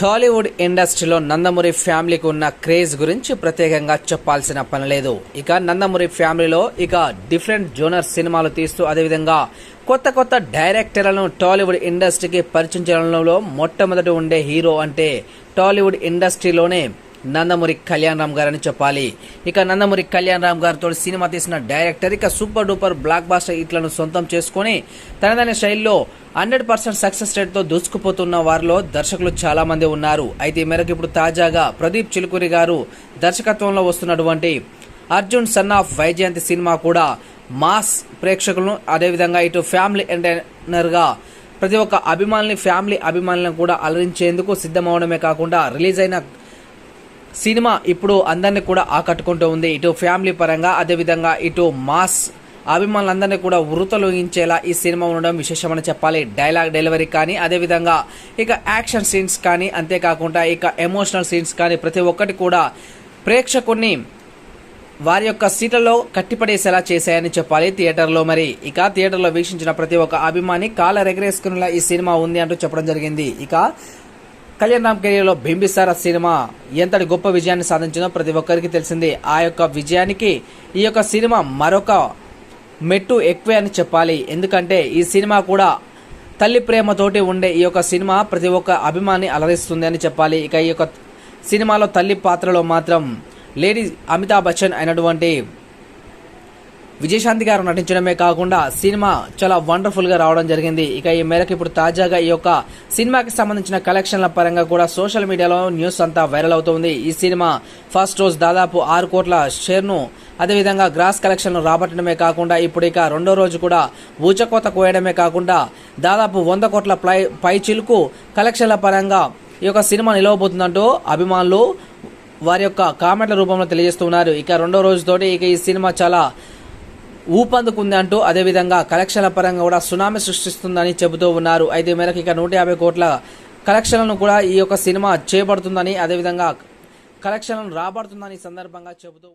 టాలీవుడ్ ఇండస్ట్రీలో నందమూరి ఫ్యామిలీకి ఉన్న క్రేజ్ గురించి ప్రత్యేకంగా చెప్పాల్సిన పని లేదు. ఇక నందమూరి ఫ్యామిలీలో ఇక డిఫరెంట్ జోనర్ సినిమాలు తీస్తూ అదేవిధంగా కొత్త కొత్త డైరెక్టర్లను టాలీవుడ్ ఇండస్ట్రీకి పరిచయం చేయడంలో మొట్టమొదటి ఉండే హీరో అంటే టాలీవుడ్ ఇండస్ట్రీలోనే నందమూరి కళ్యాణ్ రామ్ గారు అని చెప్పాలి. ఇక నందమూరి కళ్యాణ్ రామ్ గారితో సినిమా తీసిన డైరెక్టర్ ఇక సూపర్ డూపర్ బ్లాక్ బాస్టర్ ఇట్లను సొంతం చేసుకొని తనదైన శైలిలో హండ్రెడ్ పర్సెంట్ సక్సెస్ రేట్తో దూసుకుపోతున్న వారిలో దర్శకులు చాలామంది ఉన్నారు. అయితే ఈ మేరకు ఇప్పుడు తాజాగా ప్రదీప్ చిలుకూరి గారు దర్శకత్వంలో వస్తున్నటువంటి అర్జున్ సన్ ఆఫ్ వైజయంతి సినిమా కూడా మాస్ ప్రేక్షకులను అదేవిధంగా ఇటు ఫ్యామిలీ ఎంటర్టైనర్గా ప్రతి ఒక్క అభిమానుల్ని ఫ్యామిలీ అభిమానులను కూడా అలరించేందుకు సిద్ధమవడమే కాకుండా రిలీజ్ అయిన సినిమా ఇప్పుడు అందరినీ కూడా ఆకట్టుకుంటూ ఉంది. ఇటు ఫ్యామిలీ పరంగా అదేవిధంగా ఇటు మాస్ అభిమానులందరినీ కూడా వృతలోగించేలా ఈ సినిమా ఉండడం విశేషమని చెప్పాలి. డైలాగ్ డెలివరీ కానీ అదేవిధంగా ఇక యాక్షన్ సీన్స్ కానీ అంతేకాకుండా ఇక ఎమోషనల్ సీన్స్ కానీ ప్రతి ఒక్కటి కూడా ప్రేక్షకుడిని వారి యొక్క సీట్లలో కట్టిపడేసేలా చేశాయని చెప్పాలి థియేటర్లో మరి. ఇక థియేటర్లో వీక్షించిన ప్రతి ఒక్క అభిమాని కాల రెగరేసుకునేలా ఈ సినిమా ఉంది అంటూ చెప్పడం జరిగింది. ఇక కళ్యాణ్ రామ్ కెరీర్లో బింబిసార సినిమా ఎంతటి గొప్ప విజయాన్ని సాధించిందో ప్రతి ఒక్కరికి తెలిసింది. ఆ యొక్క విజయానికి ఈ యొక్క సినిమా మరొక మెట్టు ఎక్కువే అని చెప్పాలి. ఎందుకంటే ఈ సినిమా కూడా తల్లి ప్రేమతోటి ఉండే ఈ యొక్క సినిమా ప్రతి ఒక్క అభిమాని అలరిస్తుంది అని చెప్పాలి. ఇక ఈ యొక్క సినిమాలో తల్లి పాత్రలో మాత్రం లేడీ అమితాబ్ బచ్చన్ అయినటువంటి విజయశాంతి గారు నటించడమే కాకుండా సినిమా చాలా వండర్ఫుల్గా రావడం జరిగింది. ఇక ఈ మేరకు ఇప్పుడు తాజాగా ఈ యొక్క సినిమాకి సంబంధించిన కలెక్షన్ల పరంగా కూడా సోషల్ మీడియాలో న్యూస్ అంతా వైరల్ అవుతుంది. ఈ సినిమా ఫస్ట్ రోజు దాదాపు ఆరు కోట్ల షేర్ను అదేవిధంగా గ్రాస్ కలెక్షన్ రాబట్టడమే కాకుండా ఇప్పుడు ఇక రెండో రోజు కూడా ఊచకోత కోయడమే కాకుండా దాదాపు వంద కోట్ల ప్లై పై చిలుకు కలెక్షన్ల పరంగా ఈ యొక్క సినిమా నిలవబోతుందంటూ అభిమానులు వారి యొక్క కామెంట్ల రూపంలో తెలియజేస్తున్నారు. ఇక రెండో రోజుతోటి ఇక ఈ సినిమా చాలా ఊపందుకుంది అంటూ అదేవిధంగా కలెక్షన్ల పరంగా కూడా సునామీ సృష్టిస్తుందని చెబుతూ ఉన్నారు. అయితే మేరకు ఇక నూట యాభై కోట్ల కలెక్షన్లను కూడా ఈ యొక్క సినిమా చేపడుతుందని అదేవిధంగా కలెక్షన్లను రాబడుతుందని సందర్భంగా చెబుతూ